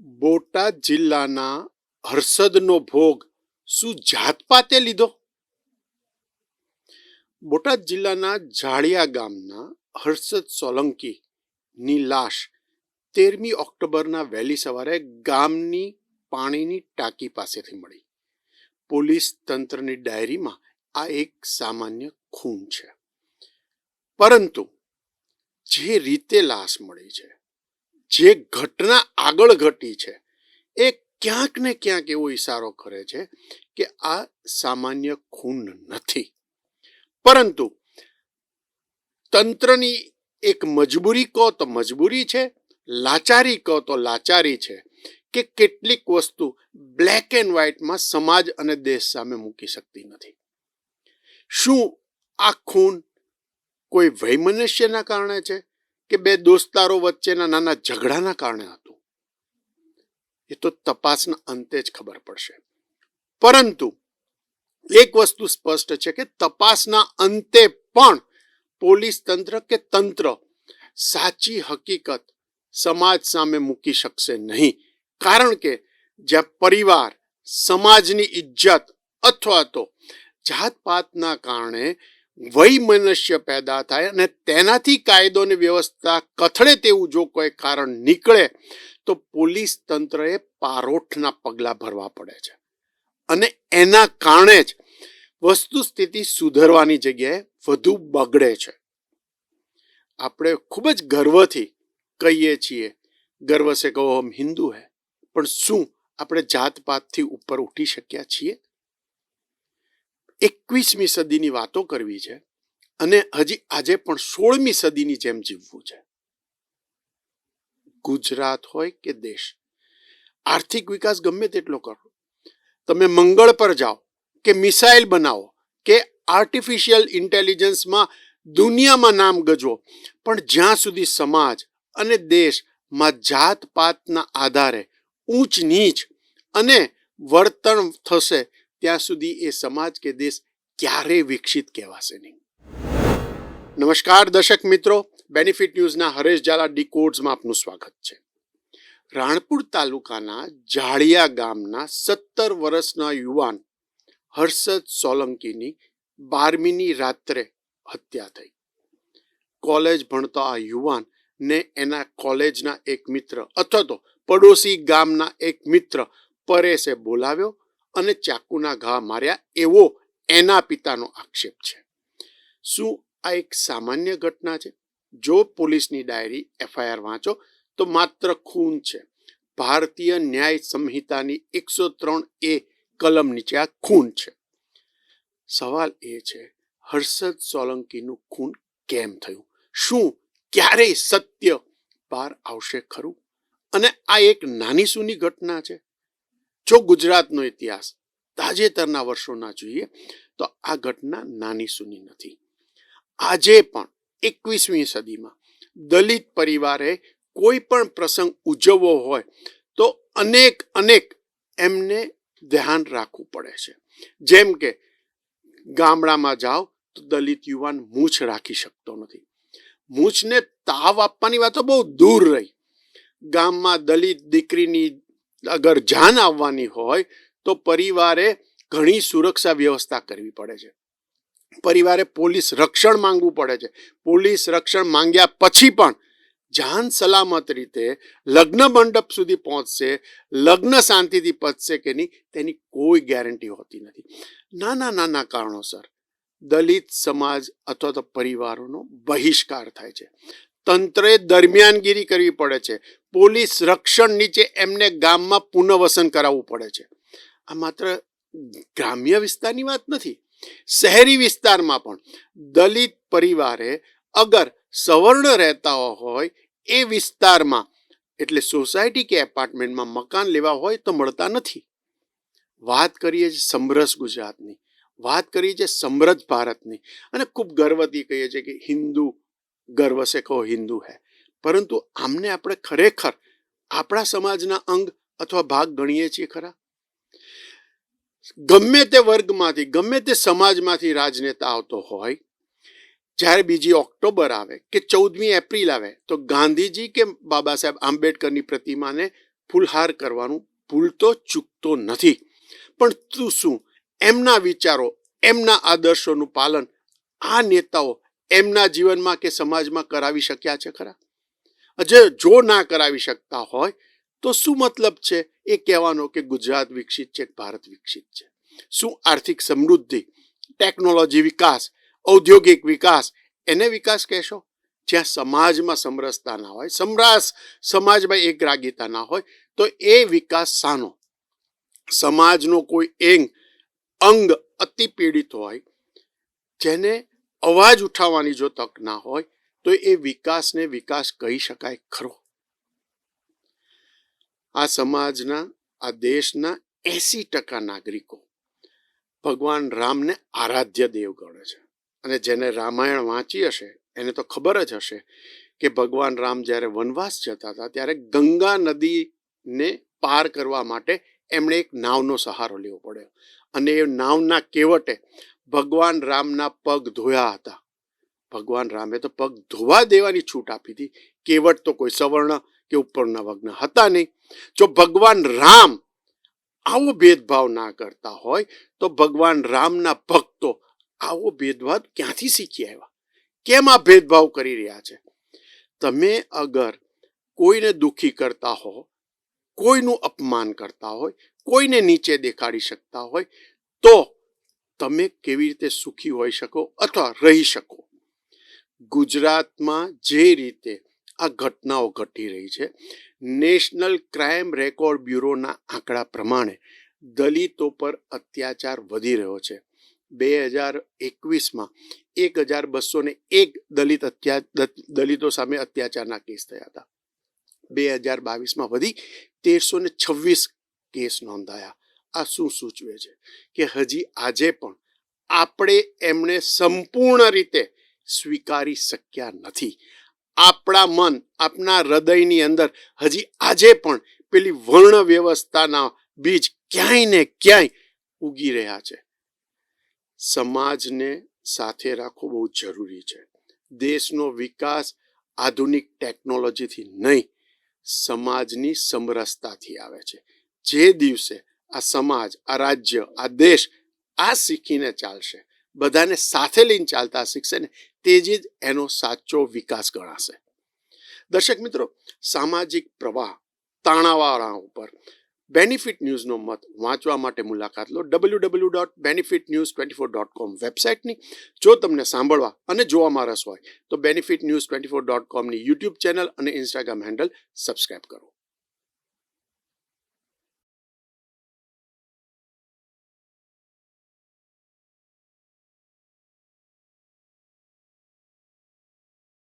બોટાદ જિલ્લાના હર્ષદનો ભોગ શું જાતપાતે લીધો? બોટાદ જિલ્લાના જાળિયા ગામના હર્ષદ સોલંકી ની લાશ તેરમી ઓક્ટોબરના વહેલી સવારે ગામની પાણીની ટાંકી પાસેથી મળી. પોલીસ તંત્રની ડાયરીમાં આ એક સામાન્ય ખૂન છે. પરંતુ જે રીતે લાશ મળી છે જે ઘટના આગળ ઘટી છે, એ ક્યાંક ને ક્યાંક એવો ઈશારો કરે છે કે આ સામાન્ય ખૂન નથી. પરંતુ તંત્રની એક મજબૂરી કહો તો મજબૂરી છે, લાચારી કહો તો લાચારી છે કે કેટલીક વસ્તુ બ્લેક એન્ડ વ્હાઇટમાં સમાજ અને દેશ સામે મૂકી શકતી નથી. શું આ ખૂન કોઈ વૈમનસ્યના કારણે છે? કે બે દોસ્તારો વચ્ચેના નાના ઝઘડાના કારણે હતું. એ તો તપાસના અંતે જ ખબર પડશે. પરંતુ એક વસ્તુ સ્પષ્ટ છે કે તપાસના અંતે પણ પોલીસ તંત્ર કે તંત્ર સાચી હકીકત સમાજ સામે મૂકી શકશે નહીં. કારણ કે જ્યાં પરિવાર, સમાજની ઇજ્જત અથવા તો જાત પાતના કારણે વૈમનસ્ય પેદા થાય અને તેનાથી કાયદો અને વ્યવસ્થા કથળે તેવું જો કોઈ કારણ નીકળે, તો પોલીસ તંત્રએ પારોઠના પગલાં ભરવા પડે છે. અને એના કારણે જ વસ્તુ સ્થિતિ સુધરવાની જગ્યાએ વધુ બગડે છે. આપણે ખૂબ જ ગર્વથી કહીએ છીએ, ગર્વ સે કહો હમ હિન્દુ હૈ. પણ શું આપણે જાત પાતથી ઉપર ઉઠી શક્યા છીએ? એકવીસમી સદીની વાતો કરવી છે અને હજી આજે પણ સોળમી સદીની જેમ જીવવું છે. ગુજરાત હોય કે દેશ, આર્થિક વિકાસ ગમે તેટલો કરો. તમે મંગળ પર જાઓ કે મિસાઇલ બનાવો કે આર્ટિફિશિયલ ઇન્ટેલિજન્સમાં દુનિયામાં નામ ગજવો, પણ જ્યાં સુધી સમાજ અને દેશમાં જાત પાતના આધારે ઊંચ નીચ અને વર્તન થશે ત્યાં સુધી એ સમાજ કે દેશ ક્યારેય વિકસિત કહેવાશે નહીં. નમસ્કાર દર્શક મિત્રો બેનિફિટ ન્યૂઝના હરેશ ઝાલા ડીકોડ્સમાં આપનું સ્વાગત છે. રાણપુર તાલુકાના જાળિયા ગામના સત્તર વર્ષના યુવાન હર્ષદ સોલંકીની બારમીની રાત્રે હત્યા થઈ. કોલેજ ભણતો આ યુવાન ને એના કોલેજના એક મિત્ર અથવા તો પડોશી ગામના એક મિત્ર પરેશે બોલાવ્યો અને ચાકુના ઘા માર્યા એવો એના પિતાનો આક્ષેપ છે. શું આ એક સામાન્ય ઘટના છે? જો પોલીસની ડાયરી એફઆઈઆર વાંચો, તો માત્ર ખૂન છે. ભારતીય ન્યાય સંહિતાની એકસો ત્રણ એ કલમ નીચે આ ખૂન છે. સવાલ એ છે, હર્ષદ સોલંકીનું ખૂન કેમ થયું? શું ક્યારેય સત્ય બહાર આવશે ખરું? અને આ એક નાની સૂની ઘટના છે? જો ગુજરાતનો ઇતિહાસ તાજેતરના વર્ષોના જોઈએ, તો આ ઘટના નાની સૂની નથી. આજે પણ એકવીસમી સદીમાં દલિત પરિવારે કોઈ પણ પ્રસંગ ઉજવવો હોય, તો અનેક અનેક એમને ધ્યાન રાખવું પડે છે. જેમ કે, ગામડામાં જાઓ તો દલિત યુવાન મૂછ રાખી શકતો નથી. મૂછને તાવ આપવાની વાતો બહુ દૂર રહી. ગામમાં દલિત દીકરીની અગર જાન આવવાની હોય, તો પરિવારે ઘણી સુરક્ષા વ્યવસ્થા કરવી પડે છે. પરિવારે પોલીસ રક્ષણ માંગવું પડે છે. પોલીસ રક્ષણ માંગ્યા પછી પણ જાન સલામત રીતે લગ્ન મંડપ સુધી પહોંચશે, લગ્ન શાંતિથી પચશે કે નહીં, તેની કોઈ ગેરંટી હોતી નથી. નાના નાના કારણોસર દલિત સમાજ અથવા તો પરિવારોનો બહિષ્કાર થાય છે. તંત્રે દરમિયાનગીરી કરવી પડે છે. પોલીસ રક્ષણ નીચે એમને ગામમાં પુનઃવસન કરાવવું પડે છે. આ માત્ર ગ્રામ્ય વિસ્તારની વાત નથી, શહેરી વિસ્તારમાં પણ. દલિત પરિવારે અગર સવર્ણ રહેતા હોય એ વિસ્તારમાં, એટલે સોસાયટી કે એપાર્ટમેન્ટમાં મકાન લેવા હોય તો મળતા નથી. વાત કરીએ છીએ સમરસ ગુજરાતની, વાત કરીએ છીએ સમૃદ્ધ ભારતની. અને ખૂબ ગર્વથી કહીએ છીએ કે હિન્દુ ગર્વ સે કહો હિન્દુ હૈ. પરંતુ આમને આપણે ખરેખર આપણા સમાજના અંગ અથવા ભાગ ગણીએ છીએ ખરા? ગમે તે વર્ગમાંથી, ગમે તે સમાજમાંથી રાજનેતા આવતો હોય, જ્યારે બીજી ઓક્ટોબર આવે કે ચૌદમી એપ્રિલ આવે, તો ગાંધીજી કે બાબા સાહેબ આંબેડકરની પ્રતિમાને ફૂલહાર કરવાનું ભૂલતો ચૂકતો નથી. પણ તું શું? એમના વિચારો, એમના આદર્શોનું પાલન આ નેતાઓ એમના જીવનમાં કે સમાજમાં કરાવી શક્યા છે ખરા? જે જો ના કરાવી શકતા હોય, તો શું મતલબ છે? એ કહેવાનો કે ગુજરાત વિકસિત છે ભારત વિકસિત છે? શું આર્થિક સમૃદ્ધિ, ટેકનોલોજી વિકાસ, ઔદ્યોગિક વિકાસ, એને વિકાસ કહેશો? જ્યાં સમાજમાં સમરસતા ના હોય, સમરાસ સમાજમાં એક રાગીતા ના હોય, તો એ વિકાસ સાનો સમાજનો કોઈ એંગ, અંગ અતિ પીડિત હોય, જેને અવાજ ઉઠાવવાની જો તક ના હોય તો એ વિકાસને વિકાસ કહી શકાય ખરો. આ સમાજના, આ દેશના એસી ટકા નાગરિકો ભગવાન રામને આરાધ્ય દેવ ગણે છે. અને જેને રામાયણ વાંચી હશે, એને તો ખબર જ હશે કે ભગવાન રામ જ્યારે વનવાસ જતા હતા, ત્યારે ગંગા નદીને પાર કરવા માટે એમણે એક નાવનો સહારો લેવો પડ્યો. અને એ નાવના કેવટે ભગવાન રામના પગ ધોયા હતા. ભગવાન રામે તો પગ ધોવા દેવાની છૂટ આપી હતી. કેવટ તો કોઈ સવર્ણ કે ઉપરના વગ્ન હતા નહીં. જો ભગવાન રામ આવો ભેદભાવ ના કરતા હોય, તો ભગવાન રામના ભક્તો આવો ભેદભાવ ક્યાંથી શીખી આવ્યા? કેમ આ ભેદભાવ કરી રહ્યા છે? તમે અગર કોઈને દુખી કરતા હો, કોઈનું અપમાન કરતા હોય, કોઈને નીચે દેખાડી શકતા હોય, તો તમે કેવી રીતે સુખી હોઈ શકો અથવા રહી શકો? ગુજરાતમાં જે રીતે આ ઘટનાઓ ઘટી રહી છે, નેશનલ ક્રાઇમ રેકોર્ડ બ્યુરોના આંકડા પ્રમાણે દલિતો પર અત્યાચાર વધી રહ્યો છે. બે હજાર એકવીસમાં એક હજાર બસો ને એક દલિત અત્યા, દલિતો સામે અત્યાચારના કેસ થયા હતા. બે હજાર બાવીસમાં વધી તેરસો ને છવ્વીસ કેસ નોંધાયા. આ શું સૂચવે છે? કે હજી આજે પણ આપણે એમણે સંપૂર્ણ રીતે સ્વીકારી શક્યા નથી. આપણા મન આપણા હૃદયની અંદર હજી આજે પણ પેલી વર્ણ વ્યવસ્થાના બીજ ક્યાંય ને ક્યાંય ઉગી રહ્યા છે. સમાજને સાથે રાખવો બહુ જરૂરી છે. દેશનો વિકાસ આધુનિક ટેકનોલોજીથી નહીં, સમાજની સમરસતાથી આવે છે. જે દિવસે આ સમાજ, આ રાજ્ય, આ દેશ આ શીખીને ચાલશે બધાને સાથે લઈને ચાલતા શીખશે ને તે જ એનો સાચો વિકાસ ગણાશે. દર્શક મિત્રો, સામાજિક પ્રવાહ તાણાવાળા ઉપર બેનિફિટ ન્યૂઝનો મત વાંચવા માટે મુલાકાત લો W W dot benefit news twenty four dot com વેબસાઇટની જો તમને સાંભળવા અને જોવામાં રસ હોય, તો benefit news twenty four dot કોમની YouTube channel અને ઇન્સ્ટાગ્રામ હેન્ડલ સબસ્ક્રાઇબ કરો.